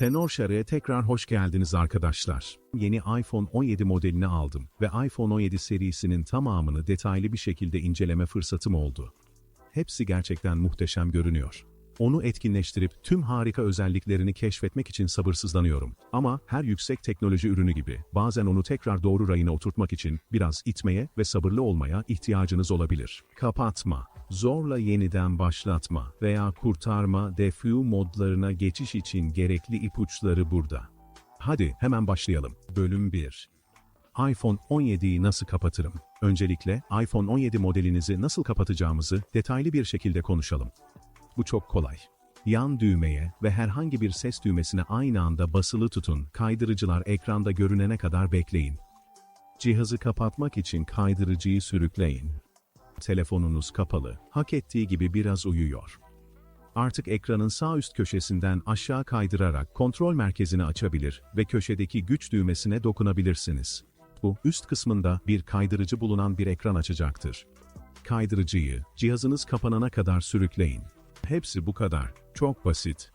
Tenor Share'e tekrar hoş geldiniz arkadaşlar. Yeni iPhone 17 modelini aldım ve iPhone 17 serisinin tamamını detaylı bir şekilde inceleme fırsatım oldu. Hepsi gerçekten muhteşem görünüyor. Onu etkinleştirip tüm harika özelliklerini keşfetmek için sabırsızlanıyorum. Ama her yüksek teknoloji ürünü gibi bazen onu tekrar doğru rayına oturtmak için biraz itmeye ve sabırlı olmaya ihtiyacınız olabilir. Kapatma, zorla yeniden başlatma veya kurtarma defue modlarına geçiş için gerekli ipuçları burada. Hadi hemen başlayalım. Bölüm 1 iPhone 17'yi nasıl kapatırım? Öncelikle iPhone 17 modelinizi nasıl kapatacağımızı detaylı bir şekilde konuşalım. Bu çok kolay. Yan düğmeye ve herhangi bir ses düğmesine aynı anda basılı tutun, kaydırıcılar ekranda görünene kadar bekleyin. Cihazı kapatmak için kaydırıcıyı sürükleyin. Telefonunuz kapalı, hak ettiği gibi biraz uyuyor. Artık ekranın sağ üst köşesinden aşağı kaydırarak kontrol merkezini açabilir ve köşedeki güç düğmesine dokunabilirsiniz. Bu, üst kısmında bir kaydırıcı bulunan bir ekran açacaktır. Kaydırıcıyı cihazınız kapanana kadar sürükleyin. Hepsi bu kadar. Çok basit.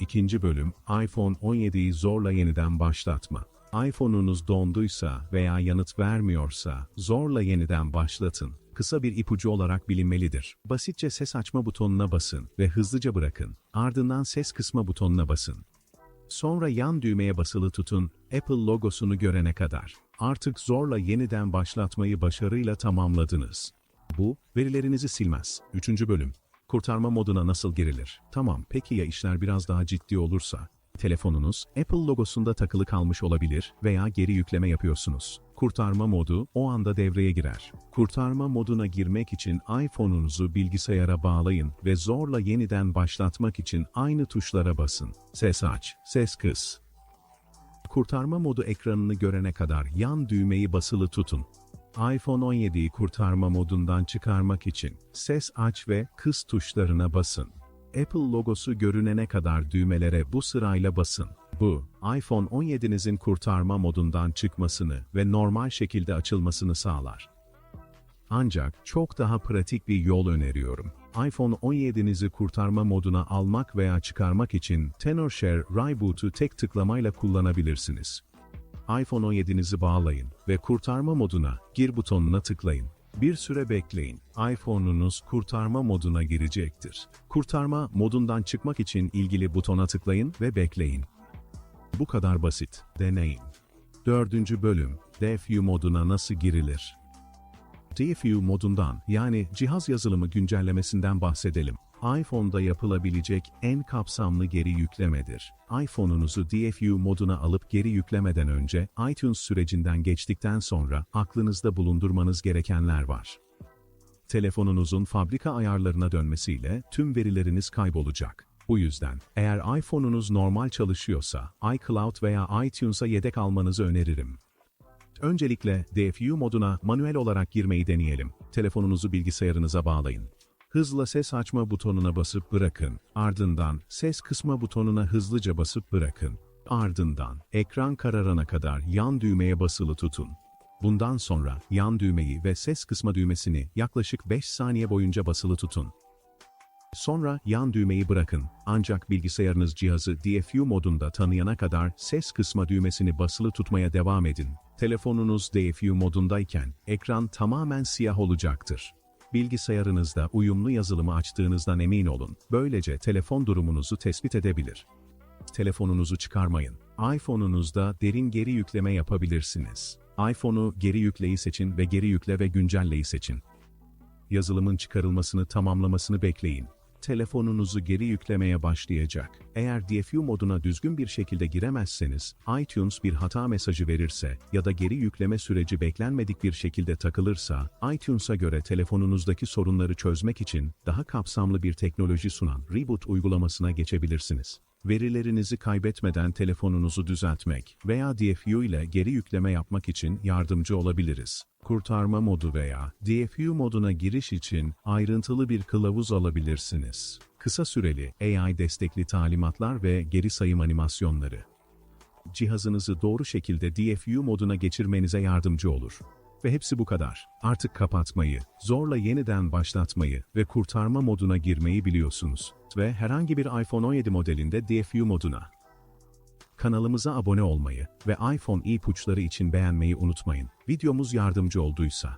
İkinci bölüm, iPhone 17'yi zorla yeniden başlatma. iPhone'unuz donduysa veya yanıt vermiyorsa zorla yeniden başlatın. Kısa bir ipucu olarak bilinmelidir. Basitçe ses açma butonuna basın ve hızlıca bırakın. Ardından ses kısma butonuna basın. Sonra yan düğmeye basılı tutun, Apple logosunu görene kadar. Artık zorla yeniden başlatmayı başarıyla tamamladınız. Bu, verilerinizi silmez. Üçüncü bölüm. Kurtarma moduna nasıl girilir? Tamam, peki ya işler biraz daha ciddi olursa? Telefonunuz Apple logosunda takılı kalmış olabilir veya geri yükleme yapıyorsunuz. Kurtarma modu o anda devreye girer. Kurtarma moduna girmek için iPhone'unuzu bilgisayara bağlayın ve zorla yeniden başlatmak için aynı tuşlara basın. Ses aç, ses kıs. Kurtarma modu ekranını görene kadar yan düğmeyi basılı tutun iPhone 17'yi kurtarma modundan çıkarmak için ses aç ve kıs tuşlarına basın. Apple logosu görünene kadar düğmelere bu sırayla basın. Bu, iPhone 17'nizin kurtarma modundan çıkmasını ve normal şekilde açılmasını sağlar. Ancak çok daha pratik bir yol öneriyorum. iPhone 17'nizi kurtarma moduna almak veya çıkarmak için TenorShare Reboot'u tek tıklamayla kullanabilirsiniz iPhone 17'nizi bağlayın ve kurtarma moduna gir butonuna tıklayın. Bir süre bekleyin. iPhone'unuz kurtarma moduna girecektir. Kurtarma modundan çıkmak için ilgili butona tıklayın ve bekleyin. Bu kadar basit. Deneyin. Dördüncü bölüm. DFU moduna nasıl girilir? DFU modundan yani cihaz yazılımı güncellemesinden bahsedelim iPhone'da yapılabilecek en kapsamlı geri yüklemedir. iPhone'unuzu DFU moduna alıp geri yüklemeden önce iTunes sürecinden geçtikten sonra aklınızda bulundurmanız gerekenler var. Telefonunuzun fabrika ayarlarına dönmesiyle tüm verileriniz kaybolacak. Bu yüzden, eğer iPhone'unuz normal çalışıyorsa, iCloud veya iTunes'a yedek almanızı öneririm. Öncelikle DFU moduna manuel olarak girmeyi deneyelim. Telefonunuzu bilgisayarınıza bağlayın. Hızla ses açma butonuna basıp bırakın. Ardından ses kısma butonuna hızlıca basıp bırakın. Ardından ekran kararana kadar yan düğmeye basılı tutun. Bundan sonra yan düğmeyi ve ses kısma düğmesini yaklaşık 5 saniye boyunca basılı tutun. Sonra yan düğmeyi bırakın. Ancak bilgisayarınız cihazı DFU modunda tanıyana kadar ses kısma düğmesini basılı tutmaya devam edin. Telefonunuz DFU modundayken ekran tamamen siyah olacaktır. Bilgisayarınızda uyumlu yazılımı açtığınızdan emin olun. Böylece telefon durumunuzu tespit edebilir. Telefonunuzu çıkarmayın. iPhone'unuzda derin geri yükleme yapabilirsiniz. iPhone'u geri yükleyi seçin ve geri yükle ve güncelleyi seçin. Yazılımın çıkarılmasını tamamlamasını bekleyin telefonunuzu geri yüklemeye başlayacak. Eğer DFU moduna düzgün bir şekilde giremezseniz, iTunes bir hata mesajı verirse ya da geri yükleme süreci beklenmedik bir şekilde takılırsa, iTunes'a göre telefonunuzdaki sorunları çözmek için daha kapsamlı bir teknoloji sunan Reboot uygulamasına geçebilirsiniz. Verilerinizi kaybetmeden telefonunuzu düzeltmek veya DFU ile geri yükleme yapmak için yardımcı olabiliriz kurtarma modu veya DFU moduna giriş için ayrıntılı bir kılavuz alabilirsiniz. Kısa süreli AI destekli talimatlar ve geri sayım animasyonları. Cihazınızı doğru şekilde DFU moduna geçirmenize yardımcı olur. Ve hepsi bu kadar. Artık kapatmayı, zorla yeniden başlatmayı ve kurtarma moduna girmeyi biliyorsunuz. Ve herhangi bir iPhone 17 modelinde DFU moduna Kanalımıza abone olmayı ve iPhone ipuçları için beğenmeyi unutmayın. Videomuz yardımcı olduysa